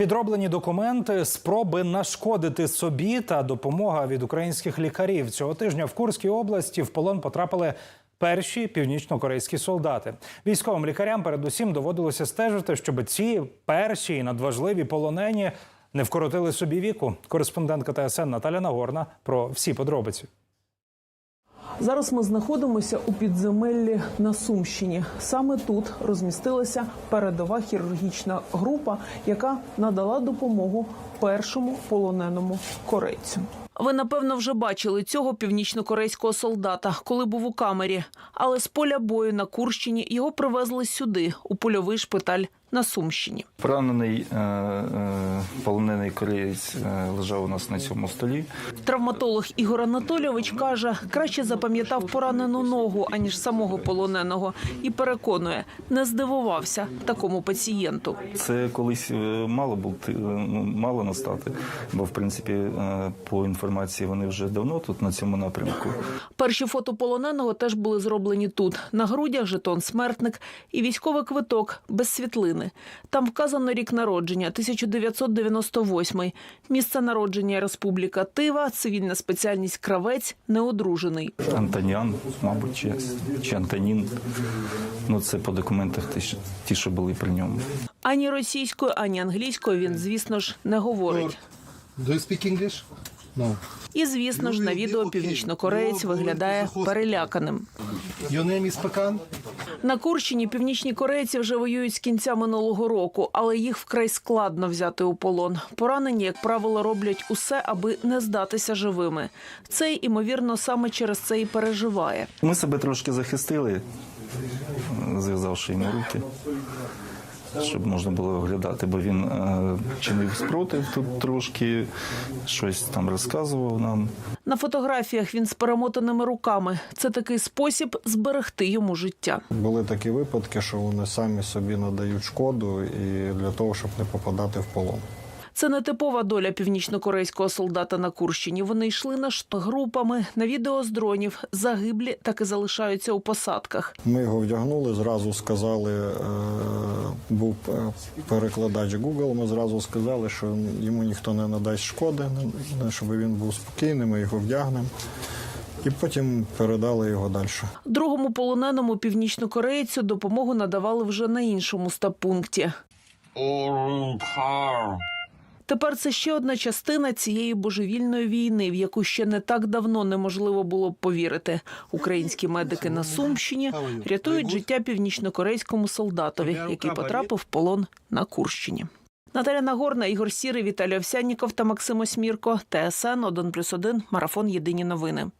Підроблені документи, спроби нашкодити собі та допомога від українських лікарів цього тижня в Курській області в полон потрапили перші північно-корейські солдати. Військовим лікарям передусім доводилося стежити, щоб ці перші і надважливі полонені не вкоротили собі віку. Кореспондентка ТСН Наталя Нагорна про всі подробиці. Зараз ми знаходимося у підземеллі на Сумщині. Саме тут розмістилася передова хірургічна група, яка надала допомогу першому полоненому корейцю. Ви напевно вже бачили цього північнокорейського солдата, коли був у камері. Але з поля бою на Курщині його привезли сюди, у польовий шпиталь на Сумщині. Поранений е, е, полонений кореєць е, лежав у нас на цьому столі. Травматолог Ігор Анатолійович каже, краще запам'ятав поранену ногу, аніж самого полоненого, і переконує, не здивувався такому пацієнту. Це колись е, мало бути, е, ну, мало настати, бо в принципі по інформації вони вже давно тут на цьому напрямку. Перші фото полоненого теж були зроблені тут. На грудях жетон смертник і військовий квиток без світлини. Там вказано рік народження 1998. Місце народження Республіка Тива, цивільна спеціальність кравець, неодружений. Антоніан, мабуть, чи, чи Антонін. Ну це по документах ті, що- ті, що були при ньому. Ані російською, ані англійською він, звісно ж, не говорить. Do you speak English? No. І, звісно ж, на відео північнокореєць виглядає переляканим. Your name is Pakan? На Курщині північні корейці вже воюють з кінця минулого року, але їх вкрай складно взяти у полон. Поранені, як правило, роблять усе, аби не здатися живими. Цей, імовірно, саме через це і переживає. Ми себе трошки захистили, зв'язавши йому руки, щоб можна було оглядати, бо він е, чинив спротив тут трошки, щось там розказував нам. На фотографіях він з перемотаними руками. Це такий спосіб зберегти йому життя. Були такі випадки, що вони самі собі надають шкоду і для того, щоб не попадати в полон. Це не типова доля північнокорейського солдата на Курщині. Вони йшли на групами на відео з дронів. Загиблі так і залишаються у посадках. Ми його вдягнули, зразу сказали, е, був е, перекладач Google, ми зразу сказали, що йому ніхто не надасть шкоди, не- щоб він був спокійним, ми його вдягнемо. І потім передали його далі. Другому полоненому північнокорейцю допомогу надавали вже на іншому стаб-пункті. Тепер це ще одна частина цієї божевільної війни, в яку ще не так давно неможливо було б повірити. Українські медики на Сумщині рятують життя північнокорейському солдатові, який потрапив в полон на Курщині. Наталя Нагорна, Ігор Сірий, Віталій Овсянніков та Максим Осмірко. ТСН 1+,1, Марафон Єдині новини.